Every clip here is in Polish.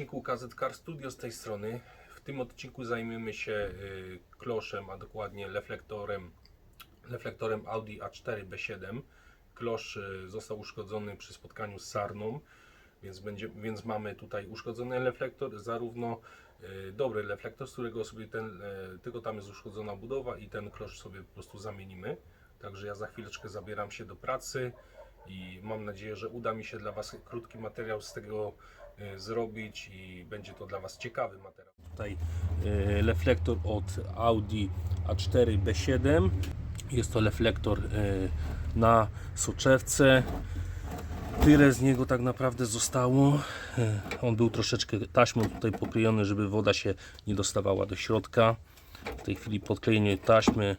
odcinku KZ Car Studio z tej strony. W tym odcinku zajmiemy się y, kloszem, a dokładnie reflektorem, reflektorem Audi A4 B7. Klosz y, został uszkodzony przy spotkaniu z sarną, więc, będzie, więc mamy tutaj uszkodzony reflektor, zarówno y, dobry reflektor, z którego sobie ten, tylko tam jest uszkodzona budowa i ten klosz sobie po prostu zamienimy. Także ja za chwileczkę zabieram się do pracy i mam nadzieję, że uda mi się dla Was krótki materiał z tego zrobić i będzie to dla Was ciekawy materiał. Tutaj e, reflektor od Audi A4 B7. Jest to reflektor e, na soczewce. Tyle z niego tak naprawdę zostało. E, On był troszeczkę taśmą tutaj pokryjony, żeby woda się nie dostawała do środka. W tej chwili podklejenie taśmy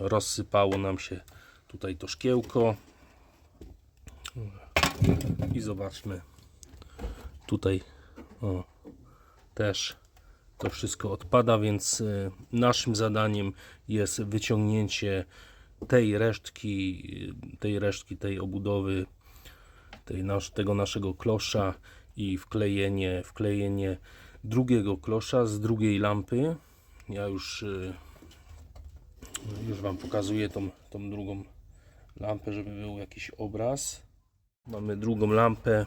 rozsypało nam się tutaj to szkiełko i zobaczmy tutaj. O, też to wszystko odpada więc y, naszym zadaniem jest wyciągnięcie tej resztki y, tej resztki tej obudowy tej tego naszego klosza i wklejenie wklejenie drugiego klosza z drugiej lampy. Ja już y, już Wam pokazuję tą, tą drugą lampę, żeby był jakiś obraz. Mamy drugą lampę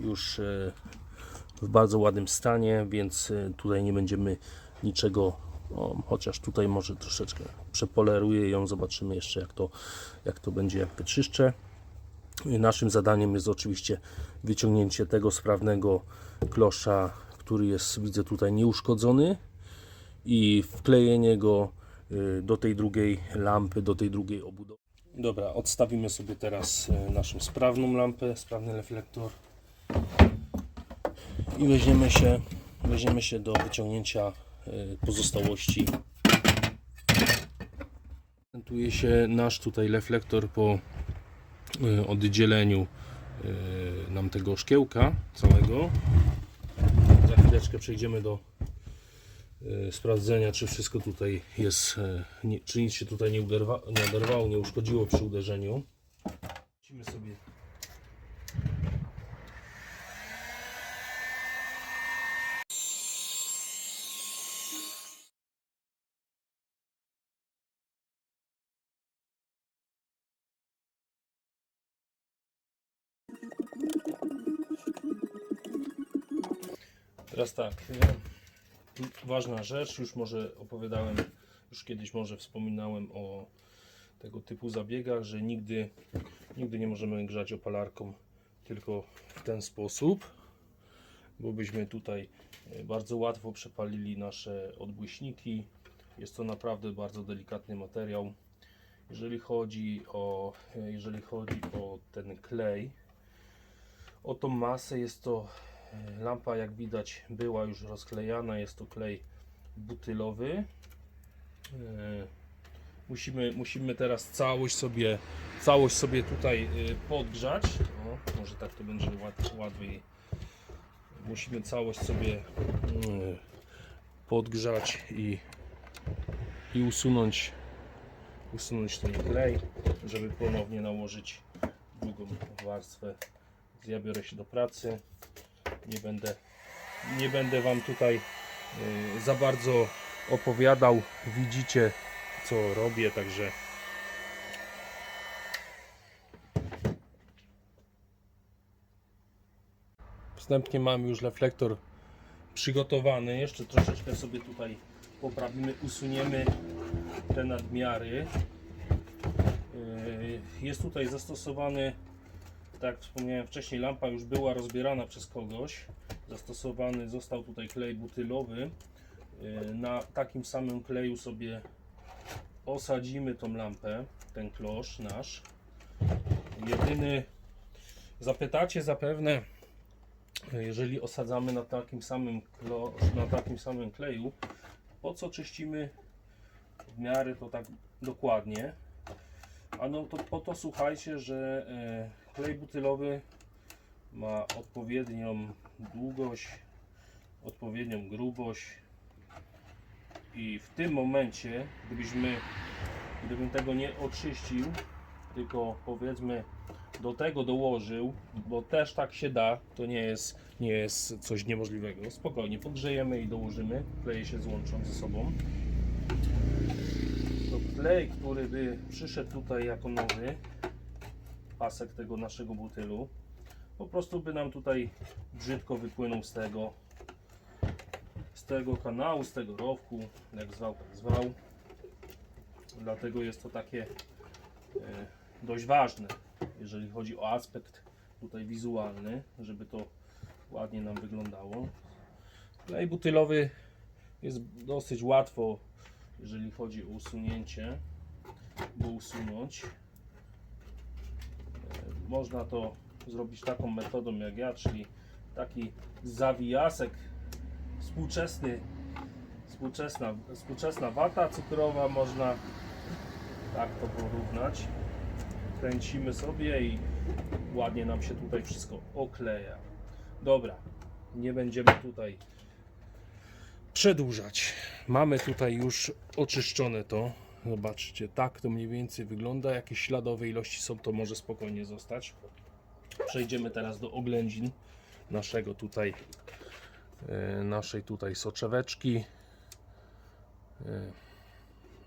już e, w bardzo ładnym stanie, więc e, tutaj nie będziemy niczego, o, chociaż tutaj może troszeczkę przepoleruję ją, zobaczymy jeszcze jak to, jak to będzie wyczyszczę. Naszym zadaniem jest oczywiście wyciągnięcie tego sprawnego klosza, który jest widzę tutaj nieuszkodzony i wklejenie go y, do tej drugiej lampy, do tej drugiej obudowy. Dobra, odstawimy sobie teraz naszą sprawną lampę, sprawny reflektor i weźmiemy się, weźmiemy się do wyciągnięcia y, pozostałości. Prezentuje się nasz tutaj reflektor po y, oddzieleniu y, nam tego szkiełka całego. Za chwileczkę przejdziemy do sprawdzenia, czy wszystko tutaj jest, czy nic się tutaj nie, nie oderwało, nie uszkodziło przy uderzeniu. Lecimy sobie. Teraz tak, y, ważna rzecz, już może opowiadałem, już kiedyś może wspominałem o tego typu zabiegach, że nigdy, nigdy nie możemy grzać opalarką tylko w ten sposób, bo byśmy tutaj y, bardzo łatwo przepalili nasze odbłyśniki. Jest to naprawdę bardzo delikatny materiał. Jeżeli chodzi o, y, jeżeli chodzi o ten klej, o tą masę jest to lampa jak widać była już rozklejana. Jest to klej butylowy. E, musimy, musimy teraz całość sobie całość sobie tutaj e, podgrzać. O, może tak to będzie łat, łatwiej. Musimy całość sobie mm, podgrzać i, i usunąć usunąć ten klej żeby ponownie nałożyć drugą warstwę. Ja biorę się do pracy. Nie będę, nie będę Wam tutaj y, za bardzo opowiadał. Widzicie, co robię, także. Wstępnie mam już reflektor przygotowany. Jeszcze troszeczkę sobie tutaj poprawimy, usuniemy te nadmiary. Y, Jest tutaj zastosowany tak jak wspomniałem wcześniej, lampa już była rozbierana przez kogoś. Zastosowany został tutaj klej butylowy. Yy, Na takim samym kleju sobie osadzimy tą lampę, ten klosz nasz. Jedyny, zapytacie zapewne, jeżeli osadzamy na takim samym, klo, na takim samym kleju, po co czyścimy w miarę to tak dokładnie? Ano to po to słuchajcie, że e, klej butylowy ma odpowiednią długość, odpowiednią grubość i w tym momencie, gdybyśmy, gdybym tego nie oczyścił, tylko powiedzmy do tego dołożył, bo też tak się da, to nie jest, nie jest coś niemożliwego. Spokojnie, podgrzejemy i dołożymy. Kleje się złączą ze sobą. To klej, który by przyszedł tutaj jako nowy, pasek tego naszego butylu, po prostu by nam tutaj brzydko wypłynął z tego z tego kanału, z tego rowku, jak zwał, tak zwał. Dlatego jest to takie e, dość ważne, jeżeli chodzi o aspekt tutaj wizualny, żeby to ładnie nam wyglądało. Klej butylowy jest dosyć łatwo, jeżeli chodzi o usunięcie, go usunąć. Można to zrobić taką metodą jak ja, czyli taki zawijasek współczesny, współczesna, współczesna wata cukrowa, można tak to porównać. Kręcimy sobie i ładnie nam się tutaj wszystko okleja. Dobra, nie będziemy tutaj przedłużać. Mamy tutaj już oczyszczone to. Zobaczcie, tak to mniej więcej wygląda. Jakieś śladowe ilości są, to może spokojnie zostać. Przejdziemy teraz do oględzin naszego tutaj e, naszej tutaj soczeweczki. E,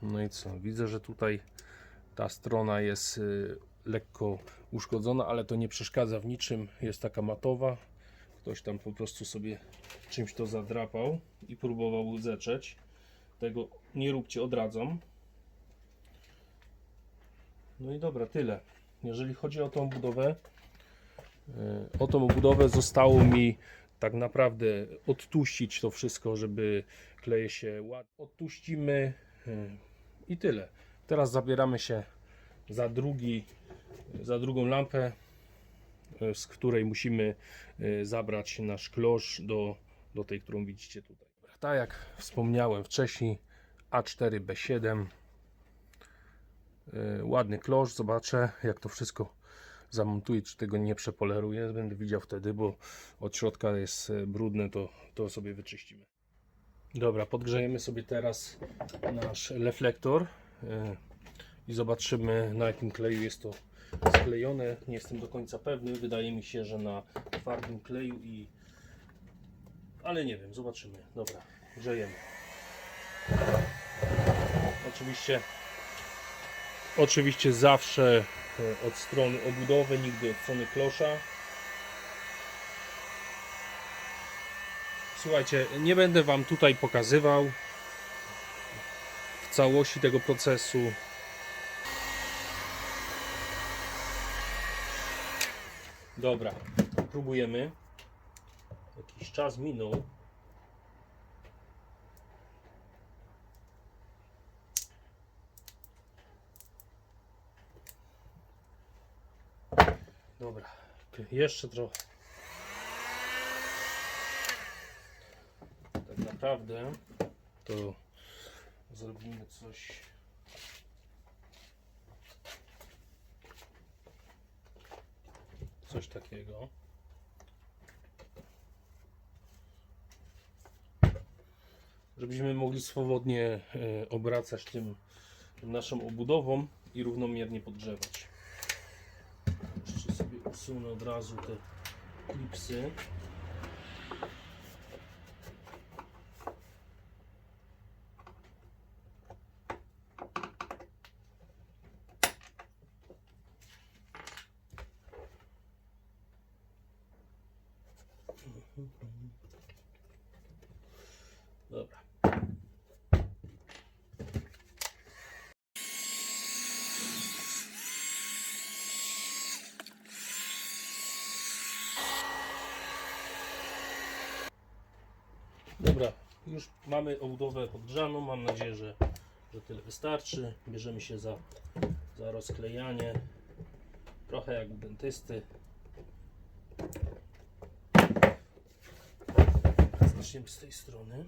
No i co? Widzę, że tutaj ta strona jest e, lekko uszkodzona, ale to nie przeszkadza w niczym. Jest taka matowa. Ktoś tam po prostu sobie czymś to zadrapał i próbował zetrzeć. Tego nie róbcie, odradzam. No i dobra, tyle. Jeżeli chodzi o tą budowę, e, o tą budowę zostało mi tak naprawdę odtuścić to wszystko, żeby kleje się ładnie. Odtuścimy e, i tyle. Teraz zabieramy się za drugi, za drugą lampę, e, z której musimy zabrać nasz klosz do, do tej, którą widzicie tutaj. Tak jak wspomniałem wcześniej, A4B7. E, Ładny klosz, zobaczę jak to wszystko zamontuję, czy tego nie przepoleruję. Będę widział wtedy, bo od środka jest e, brudne, to, to sobie wyczyścimy. Dobra, podgrzejemy sobie teraz nasz reflektor e, i zobaczymy na jakim kleju jest to sklejone. Nie jestem do końca pewny. Wydaje mi się, że na twardym kleju i ale nie wiem, zobaczymy. Dobra, grzejemy. Oczywiście Oczywiście zawsze e, od strony obudowy, nigdy od strony klosza. Słuchajcie, nie będę Wam tutaj pokazywał w całości tego procesu. Dobra, próbujemy. Jakiś czas minął. Dobra, jeszcze trochę. Tak naprawdę to zrobimy coś. Coś takiego. Żebyśmy mogli swobodnie e, obracać tym, naszą obudową i równomiernie podgrzewać. Jeszcze sobie usunę od Dobra, już mamy obudowę podgrzaną. Mam nadzieję, że, że tyle wystarczy. Bierzemy się za, za rozklejanie. Trochę jak dentysty. Zaczniemy z tej strony.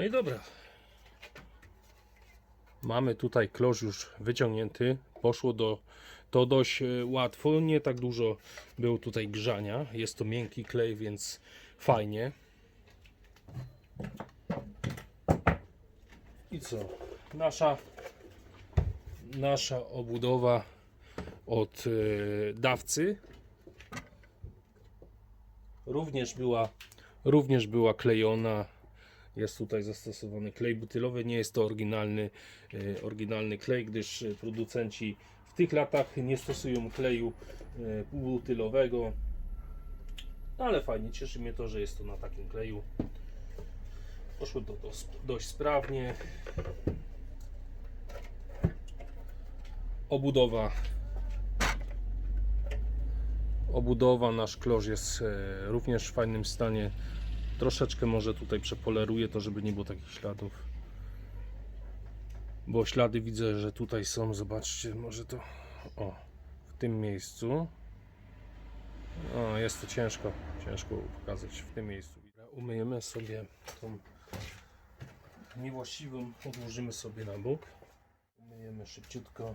No i dobra. Mamy tutaj klosz już wyciągnięty. Poszło do, to dość e, łatwo. Nie tak dużo było tutaj grzania. Jest to miękki klej, więc fajnie. I co? Nasza, nasza obudowa od e, dawcy również była, również była klejona. Jest tutaj zastosowany klej butylowy. Nie jest to oryginalny, e, oryginalny klej, gdyż e, producenci w tych latach nie stosują kleju e, butylowego. No ale fajnie, cieszy mnie to, że jest to na takim kleju. Poszło to dość sprawnie. Obudowa. Obudowa, nasz klosz jest również w fajnym stanie. Troszeczkę może tutaj przepoleruję to, żeby nie było takich śladów. Bo ślady widzę, że tutaj są. Zobaczcie, może to o w tym miejscu. O, jest to ciężko, ciężko pokazać w tym miejscu. Umyjemy sobie tą niewłaściwą, odłożymy sobie na bok. Umyjemy szybciutko.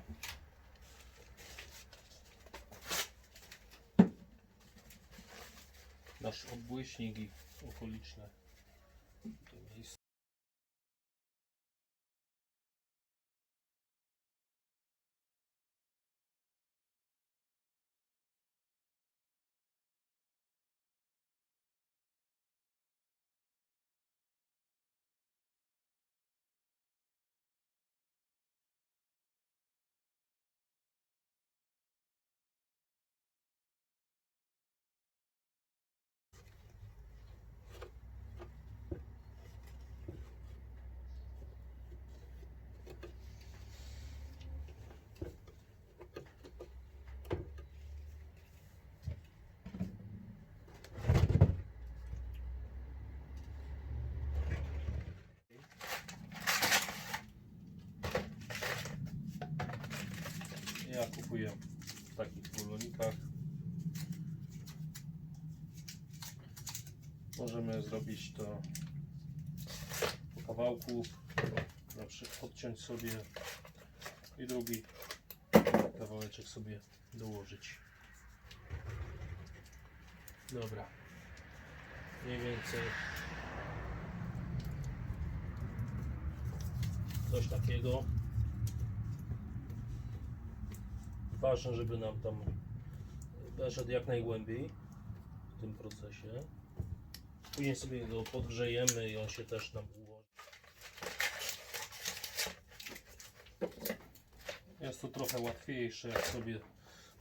Nasz obłyśnik i okoliczne to miejsce. Kupuję w takich polonikach. Możemy zrobić to po kawałku, na przykład odciąć sobie i drugi kawałeczek sobie dołożyć. Dobra. Mniej więcej coś takiego. Ważne, żeby nam tam weszedł jak najgłębiej w tym procesie. Później sobie go podgrzejemy i on się też nam ułoży. Jest to trochę łatwiejsze, jak sobie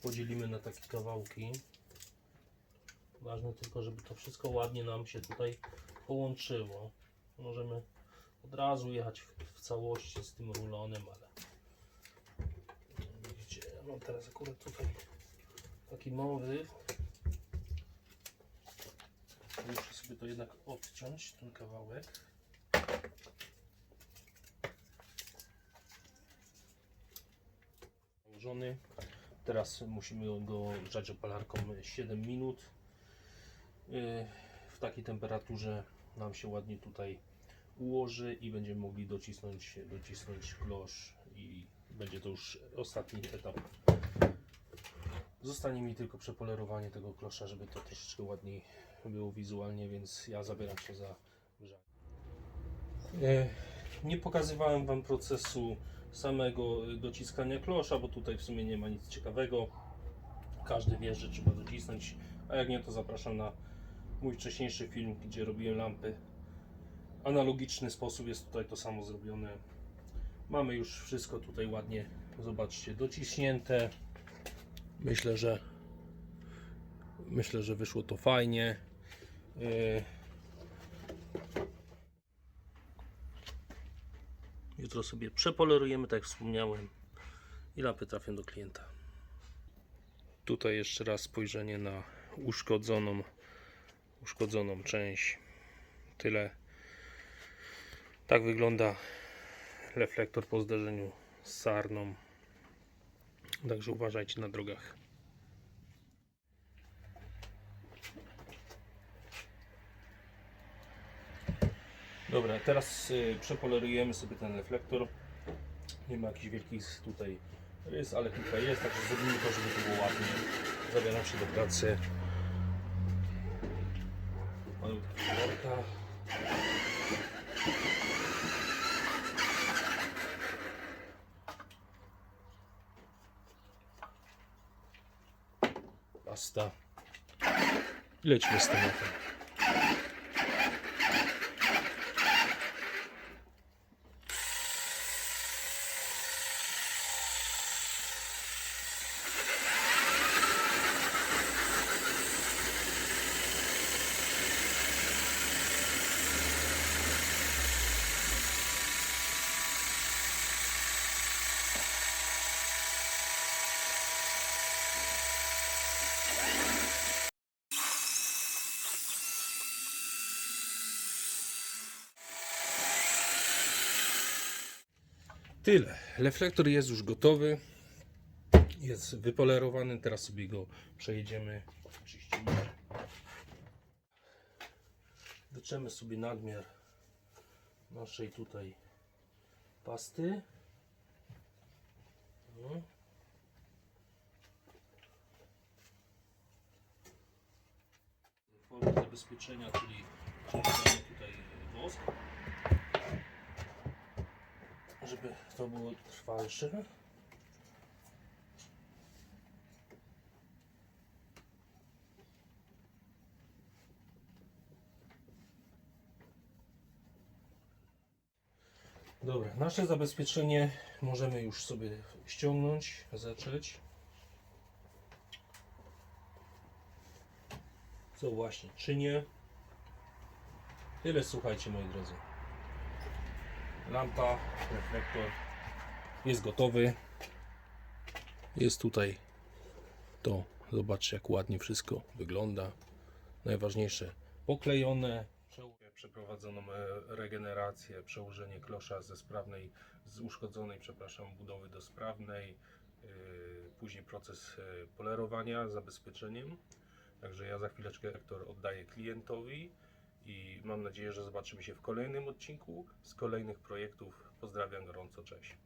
podzielimy na takie kawałki. Ważne tylko, żeby to wszystko ładnie nam się tutaj połączyło. Możemy od razu jechać w, w całości z tym rulonem, ale mam teraz akurat tutaj taki mowy. Muszę sobie to jednak odciąć, ten kawałek. Założony. Teraz musimy go grzać opalarką 7 minut. Yy, W takiej temperaturze nam się ładnie tutaj ułoży i będziemy mogli docisnąć, docisnąć klosz i będzie to już ostatni etap. Zostanie mi tylko przepolerowanie tego klosza, żeby to troszeczkę ładniej było wizualnie, więc ja zabieram się za grzanie. E, Nie pokazywałem Wam procesu samego e, dociskania klosza, bo tutaj w sumie nie ma nic ciekawego. Każdy wie, że trzeba docisnąć, a jak nie, to zapraszam na mój wcześniejszy film, gdzie robiłem lampy. Analogiczny sposób jest tutaj to samo zrobione. Mamy już wszystko tutaj ładnie, zobaczcie, dociśnięte. Myślę, że myślę, że wyszło to fajnie. Yy. Jutro sobie przepolerujemy, tak jak wspomniałem, i lampy trafią do klienta. Tutaj jeszcze raz spojrzenie na uszkodzoną, uszkodzoną część. Tyle. Tak wygląda reflektor po zderzeniu z sarną. Także uważajcie na drogach. Dobra, teraz y, przepolerujemy sobie ten reflektor. Nie ma jakichś wielkich tutaj rys, ale kilka jest, także zrobimy to, żeby to było ładnie. Zabieram się do pracy. Malutka оста. Лечь виставати. Tyle. Reflektor jest już gotowy. Jest wypolerowany. Teraz sobie go przejedziemy. Oczyścimy. Sobie nadmiar naszej tutaj pasty. No. Formę zabezpieczenia, czyli czyli dodamy tutaj wosk żeby to było trwalsze. Dobra, nasze zabezpieczenie możemy już sobie ściągnąć, zacząć. Co właśnie czynię. Tyle słuchajcie moi drodzy lampa, reflektor jest gotowy. Jest tutaj to. Zobaczcie, jak ładnie wszystko wygląda. Najważniejsze poklejone. Przeprowadzono e, regenerację, przełożenie klosza ze sprawnej, z uszkodzonej, przepraszam, budowy do sprawnej. Yy, Później proces e, polerowania zabezpieczeniem. Także ja za chwileczkę rektor oddaję klientowi i mam nadzieję, że zobaczymy się w kolejnym odcinku z kolejnych projektów. Pozdrawiam gorąco, cześć.